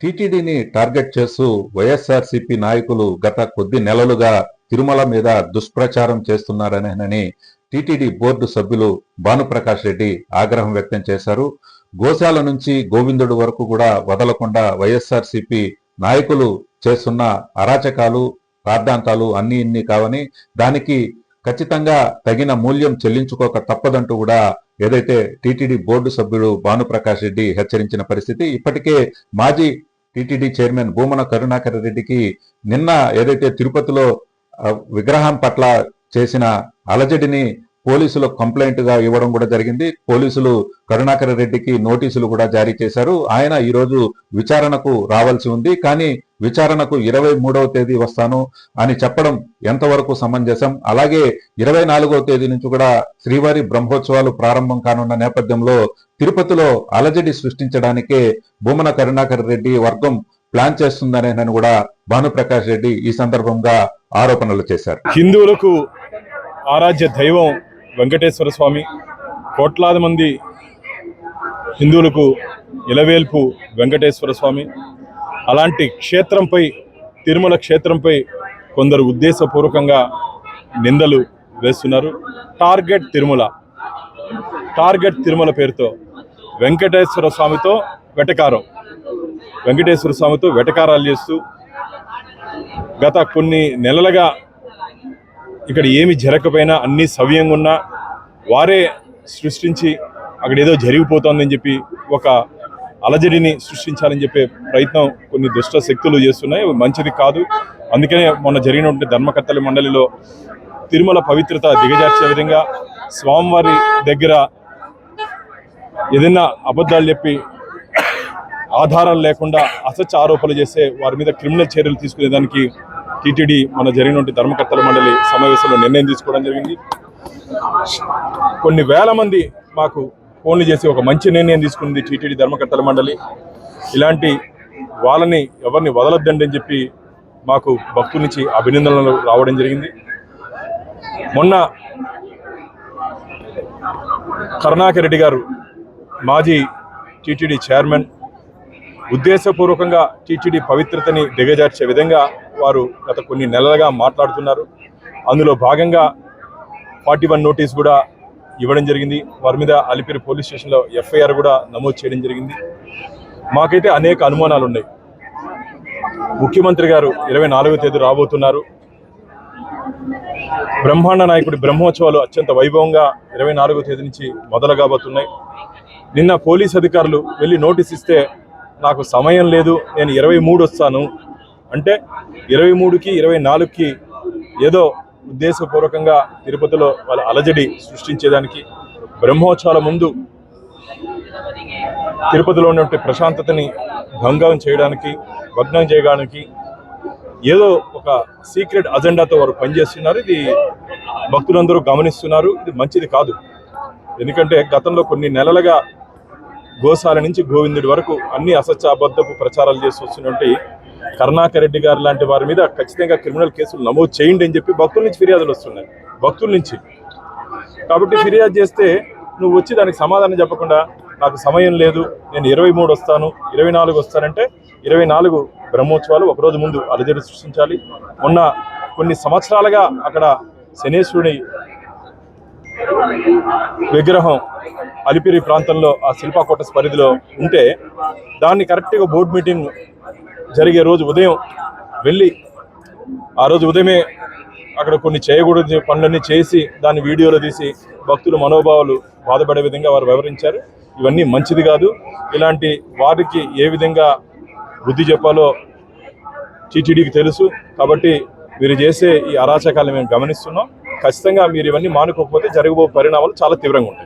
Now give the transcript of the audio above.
టీటీడీని target చేస్తూ వైఎస్ఆర్సీపీ నాయకులు గత కొద్ది నెలలుగా తిరుమల మీద దుష్ప్రచారం చేస్తున్నారనేనని టీటీడీ బోర్డు సభ్యులు భానుప్రకాష్ రెడ్డి ఆగ్రహం వ్యక్తం చేశారు. గోశాల నుంచి గోవిందుడు వరకు కూడా వదలకుండా వైఎస్ఆర్సీపీ నాయకులు చేస్తున్న అరాచకాలు రాద్ధాంతాలు అన్ని ఇన్ని కావని దానికి ఖచ్చితంగా తగిన మూల్యం చెల్లించుకోక తప్పదంటూ కూడా ఏదైతే టీటీడీ బోర్డు సభ్యుడు భానుప్రకాష్ రెడ్డి హెచ్చరించిన పరిస్థితి ఇప్పటికే మాజీ టీటీడీ చైర్మన్ భూమన కరుణాకర్ రెడ్డికి నిన్న ఏదైతే తిరుపతిలో విగ్రహం పట్ల చేసిన అలజడిని పోలీసులు కంప్లైంట్గా ఇవ్వడం కూడా జరిగింది. పోలీసులు కరుణాకర్ రెడ్డికి నోటీసులు కూడా జారీ చేశారు. ఆయన ఈ రోజు విచారణకు రావాల్సి ఉంది. కానీ విచారణకు ఇరవై మూడవ తేదీ వస్తాను అని చెప్పడం ఎంతవరకు సమంజసం? అలాగే ఇరవై నాలుగవ తేదీ నుంచి కూడా శ్రీవారి బ్రహ్మోత్సవాలు ప్రారంభం కానున్న నేపథ్యంలో తిరుపతిలో అలజడి సృష్టించడానికే భూమన కరుణాకర్ రెడ్డి వర్గం ప్లాన్ చేస్తుందనేనని కూడా భానుప్రకాష్ రెడ్డి ఈ సందర్భంగా ఆరోపణలు చేశారు. హిందువులకు ఆరాధ్య దైవం వెంకటేశ్వర స్వామి. కోట్లాది మంది హిందువులకు ఇలవేల్పు వెంకటేశ్వర స్వామి. అలాంటి క్షేత్రంపై తిరుమల క్షేత్రంపై కొందరు ఉద్దేశపూర్వకంగా నిందలు వేస్తున్నారు. టార్గెట్ తిరుమల. టార్గెట్ తిరుమల పేరుతో వెంకటేశ్వర స్వామితో వెటకారం. వెంకటేశ్వర స్వామితో వెటకారాలు చేస్తూ గత కొన్ని నెలలుగా ఇక్కడ ఏమి జరగకపోయినా అన్నీ సవ్యంగా ఉన్నా వారే సృష్టించి అక్కడ ఏదో జరిగిపోతోందని చెప్పి ఒక అలజడిని సృష్టించాలని చెప్పే ప్రయత్నం కొన్ని దుష్ట శక్తులు చేస్తున్నాయి. మంచిది కాదు. అందుకనే మొన్న జరిగినటువంటి ధర్మకర్తల మండలిలో తిరుమల పవిత్రత దిగజార్చే విధంగా స్వామివారి దగ్గర ఏదైనా అబద్ధాలు చెప్పి ఆధారాలు లేకుండా అసత్య ఆరోపణలు చేస్తే వారి మీద క్రిమినల్ చర్యలు తీసుకునేదానికి టీటీడీ మన జరిగినటువంటి ధర్మకర్తల మండలి సమావేశంలో నిర్ణయం తీసుకోవడం జరిగింది. కొన్ని వేల మంది మాకు ఫోన్లు చేసి ఒక మంచి నిర్ణయం తీసుకుంది టీటీడీ ధర్మకర్తల మండలి. ఇలాంటి వాళ్ళని ఎవరిని వదలొద్దండి అని చెప్పి మాకు భక్తుల నుంచి అభినందనలు రావడం జరిగింది. మొన్న కరుణాకర్ రెడ్డి గారు మాజీ టీటీడీ చైర్మన్ ఉద్దేశపూర్వకంగా టీటీడీ పవిత్రతని దిగజార్చే విధంగా వారు గత కొన్ని నెలలుగా మాట్లాడుతున్నారు. అందులో భాగంగా ఫార్టీ వన్ నోటీస్ కూడా ఇవ్వడం జరిగింది. వారి మీద అలిపిరి పోలీస్ స్టేషన్లో ఎఫ్ఐఆర్ కూడా నమోదు చేయడం జరిగింది. మాకైతే అనేక అనుమానాలు ఉన్నాయి ముఖ్యమంత్రి గారు ఇరవై నాలుగో తేదీ రాబోతున్నారు. బ్రహ్మాండ నాయకుడి బ్రహ్మోత్సవాలు అత్యంత వైభవంగా ఇరవై నాలుగో తేదీ నుంచి మొదలు కాబోతున్నాయి నిన్న పోలీస్ అధికారులు వెళ్ళి నోటీస్ ఇస్తే నాకు సమయం లేదు నేను ఇరవై మూడు వస్తాను అంటే ఇరవై మూడుకి ఇరవై నాలుగుకి ఏదో ఉద్దేశపూర్వకంగా తిరుపతిలో వాళ్ళ అలజడి సృష్టించేదానికి బ్రహ్మోత్సవాల ముందు తిరుపతిలో ఉన్నటువంటి ప్రశాంతతని భంగం చేయడానికి భగ్నం చేయడానికి ఏదో ఒక సీక్రెట్ అజెండాతో వారు పనిచేస్తున్నారు. ఇది భక్తులందరూ గమనిస్తున్నారు. ఇది మంచిది కాదు. ఎందుకంటే గతంలో కొన్ని నెలలుగా గోశాల నుంచి గోవిందుడి వరకు అన్ని అసత్య అబద్ధపు ప్రచారాలు చేసి వస్తున్నటువంటి కరుణాకర్ రెడ్డి గారు లాంటి వారి మీద ఖచ్చితంగా క్రిమినల్ కేసులు నమోదు చేయండి అని చెప్పి భక్తుల నుంచి ఫిర్యాదులు వస్తున్నాయి. భక్తుల నుంచి. కాబట్టి ఫిర్యాదు చేస్తే నువ్వు వచ్చి దానికి సమాధానం చెప్పకుండా నాకు సమయం లేదు నేను ఇరవై మూడు వస్తాను ఇరవై నాలుగు వస్తానంటే ఇరవై నాలుగు బ్రహ్మోత్సవాలు ఒకరోజు ముందు అలజడి సృష్టించాలి. మొన్న కొన్ని సంవత్సరాలుగా అక్కడ శనేశ్వరుని విగ్రహం అలిపిరి ప్రాంతంలో ఆ శిల్పా కోటస్ పరిధిలో ఉంటే దాన్ని కరెక్ట్గా బోర్డు మీటింగ్ జరిగే రోజు ఉదయం వెళ్ళి ఆ రోజు ఉదయమే అక్కడ కొన్ని చేయకూడని పనులన్నీ చేసి దాన్ని వీడియోలో తీసి భక్తుల మనోభావాలు బాధపడే విధంగా వారు వివరించారు. ఇవన్నీ మంచిది కాదు. ఇలాంటి వారికి ఏ విధంగా బుద్ధి చెప్పాలో టీటీడీకి తెలుసు. కాబట్టి మీరు చేసే ఈ అరాచకాలను మేము గమనిస్తున్నాం. ఖచ్చితంగా మీరు ఇవన్నీ మానుకోకపోతే జరగబో పరిణామాలు చాలా తీవ్రంగా ఉంటాయి.